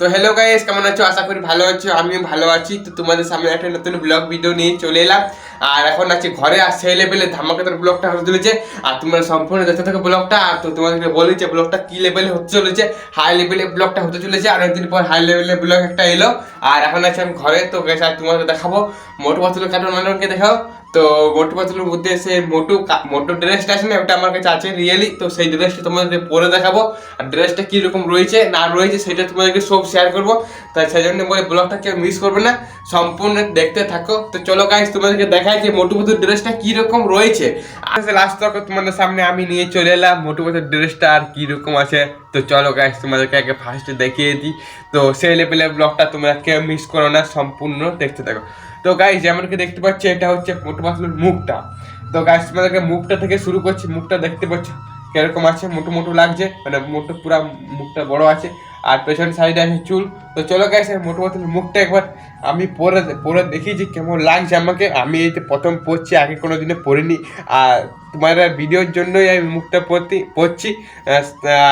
তো hello guys কেমন আছো? আশা করি ভালো আছো, আমিও ভালো আছি। তো তোমাদের সামনে একটা নতুন ব্লগ ভিডিও নিয়ে চলে এলাম। আর এখন আছি ঘরে, আর সেই লেভেলে ধামাকাতার ব্লগটা হতে চলেছে। আর তোমরা সম্পূর্ণ দেখতে থাকো ব্লগটা আর তো তোমাদেরকে বলি যে ব্লগটা কি লেভেলে হতে চলেছে হাই লেভেলে ব্লগটা হতে চলেছে, আর একদিন পর হাই লেভেলের ব্লগ একটা এলো। আর এখন আছি আমি ঘরে, তো গাইস আর তোমাদের দেখাবো মোটু পাতলু কার্টুন মানুষকে দেখাও। তো মোটু পাতলুর মধ্যে সে মোটু মোটু ড্রেসটা আছে না, ওটা আমার কাছে আছে রিয়েলি তো সেই ড্রেসটা তোমাদেরকে পরে দেখাবো। আর ড্রেসটা কীরকম রয়েছে, না রয়েছে, সেটা তোমাদেরকে সব শেয়ার করব। তাই সেই জন্য বলে ব্লগটা কেউ মিস করবে না, সম্পূর্ণ দেখতে থাকো। তো চলো গাইস তোমাদেরকে দেখাই যে মোটু পাতলুর ড্রেসটা কীরকম রয়েছে। আর লাস্ট তক তোমাদের সামনে আমি নিয়ে চলে এলাম। মোটু পাতলুর ড্রেসটা আর কীরকম আছে? তো চলো গাইস তোমাদেরকে আগে ফার্স্টে দেখিয়ে দিই। তো সেই লেভেলের ব্লগটা তোমরা কেউ মিস করো না, সম্পূর্ণ দেখতে থাকো। তো গাইস যেমন কি দেখতে পাচ্ছি, এটা হচ্ছে মোটু পাতলুর মুখটা। তো গাইস তোমাদেরকে মুখটা থেকে শুরু করছি। মুখটা দেখতে পাচ্ছ, কীরকম আছে? মোটু মোটু লাগছে? মানে মোটু পুরা মুখটা বড় আছে। আর পেছন সাইডে আছে চুল। তো চলো গাইস মোটু পাতলুর মুখটা একবার আমি পরে পরে দেখি যে কেমন লাগছে আমাকে। আমি এই যে প্রথম পড়ছি আগে কোনো দিনে পড়িনি। আর তোমার ভিডিওর জন্যই আমি মুখটা আহ,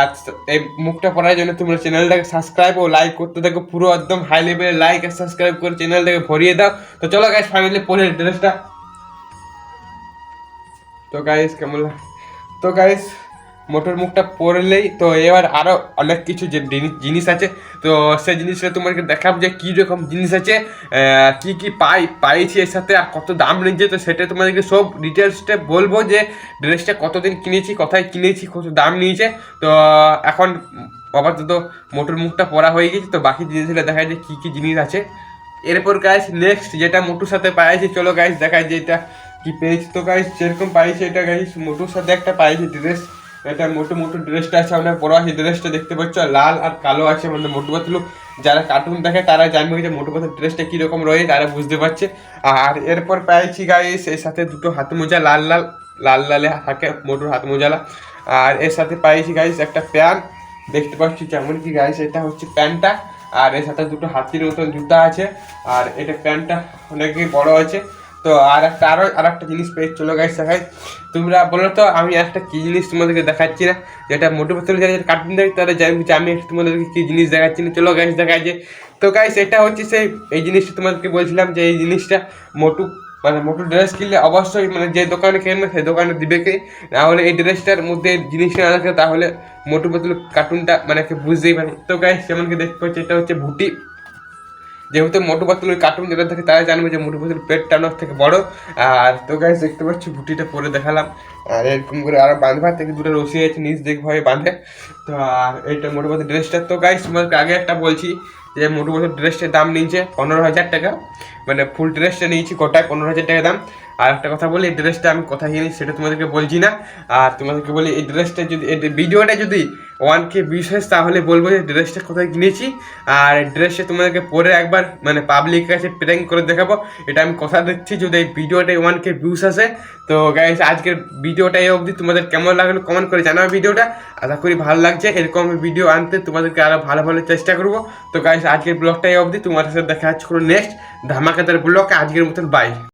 আর এই মুখটা পড়ার জন্য তোমরা চ্যানেলটাকে সাবস্ক্রাইব ও লাইক করতে থাকো। পুরো একদম হাই লেভেলের লাইক আর সাবস্ক্রাইব করে চ্যানেলটাকে ভরিয়ে দাও। তো চলো গাইস ফাইনালি পড়ে ড্রেসটা তো গাইস কেমন তো গাইস মোটর মুখটা পড়লেই তো এবার আরও অনেক কিছু যে জিনি- জিনিস আছে। তো সেই জিনিসটা তোমাকে দেখাবো যে কী রকম জিনিস আছে কি কি পাই, পাইছি এর সাথে আর কত দাম নিচ্ছে তো সেটা তোমাদেরকে সব ডিটেলসটা বলব যে ড্রেসটা কতদিন কিনেছি, কোথায় কিনেছি, কত দাম নিয়েছে। তো এখন আপাতত মোটর মুখটা পরা হয়ে গেছে, তো বাকি জিনিসগুলো দেখা যায় কী কী জিনিস আছে। এরপর গাইস নেক্সট যেটা মোটুর সাথে পাইছি, চলো গাইস দেখায় যে এটা কি পেয়েছি। তো গাইস যেরকম পাইছি এটা গাইস মোটুর সাথে একটা পাইছি ড্রেস এটা মোটু মোটু ড্রেসটা আছে, আমরা বড় আছে, ড্রেসটা দেখতে পাচ্ছ, লাল আর কালো আছে মানে মোটু পাতলু যারা কার্টুন দেখে তারা জানবে যে মোটু পাতলু ড্রেসটা কীরকম রয়েছে, তারা বুঝতে পারছে। আর এরপর পেয়েছি গাইস এর সাথে দুটো হাত মোজা, লাল লাল লাল লালে থাকে মোটুর হাত মোজালা। আর এর সাথে পাইছি গাইস একটা প্যান্ট, দেখতে পাচ্ছি যেমন কি গাইস এটা হচ্ছে প্যান্টটা। আর এর সাথে দুটো হাতির মতন জুতা আছে, আর এটা প্যান্টটা অনেকই বড় আছে। তো আর একটা আরও আর একটা জিনিস পেয়ে চলো গাইস দেখাই। তোমরা বলো তো, আমি একটা কি জিনিস তোমাদেরকে দেখাচ্ছি না? যেটা মোটু পাতলু যারা কার্টুন দেখে তারা জানবে যে আমি তোমাদেরকে কি জিনিস দেখাচ্ছি না। চলো গাইস দেখাই যে তো গাইস এটা হচ্ছে সেই এই জিনিসটা তোমাদেরকে বলছিলাম যে এই জিনিসটা মোটু মানে মোটু ড্রেস কিনলে অবশ্যই মানে যে দোকানে কিনবে সেই দোকানে দিবে কি। নাহলে এই ড্রেসটার মধ্যে জিনিসটা না থাকে, তাহলে মোটু পাতলু কার্টুনটা মানে বুঝতেই পারে। তো গাইস যেমন কি দেখতে পাচ্ছি, এটা হচ্ছে ভুটি। যেহেতু মোটু পাতলুর কার্টুন যেটা থাকে তারা জানবে যে মোটু পাতলুর পেটটা অনেক থেকে বড়। আর তো গাইস দেখতে পাচ্ছি ভুটিটা পরে দেখালাম। আর এরকম করে আরও বাঁধবার থেকে দুটো রসি আছে, নিচ দেখভাবে বাঁধে। তো আর এইটা মোটু পাতলুর ড্রেসটা। তো গাইস তোমাকে আগে একটা বলছি যে মোটু পাতলুর ড্রেসটার দাম নিয়েছে পনেরো হাজার টাকা। মানে ফুল ড্রেসটা নিয়েছি গোটায় পনেরো হাজার টাকা দাম। আর একটা কথা বলি, এই ড্রেসটা আমি কোথায় কিনি সেটা তোমাদেরকে বলছি না। আর তোমাদেরকে বলি, এই ড্রেসটা যদি, এই ভিডিওটা যদি ওয়ান কে তাহলে বলব যে ড্রেসটা কোথায় কিনেছি। আর ড্রেসটা তোমাদেরকে পরে একবার মানে পাবলিক কাছে প্র্যাঙ্ক করে দেখাবো। এটা আমি কথা দিচ্ছি, যদি এই ভিডিওটা ওয়ান কে ভিউস আসে। তো গাইস আজকের ভিডিওটা এই অবধি। তোমাদের কেমন লাগল কমেন্ট করে জানাবে ভিডিওটা আশা করি ভালো লাগছে। এরকম ভিডিও আনতে তোমাদেরকে আরও ভালো ভালো চেষ্টা করব। তো গাইস আজকের ব্লগটা এই অবধি। তোমাদের সাথে দেখা কোনো নেক্সট ধামাকাদার ব্লগ আজকের মতন বাই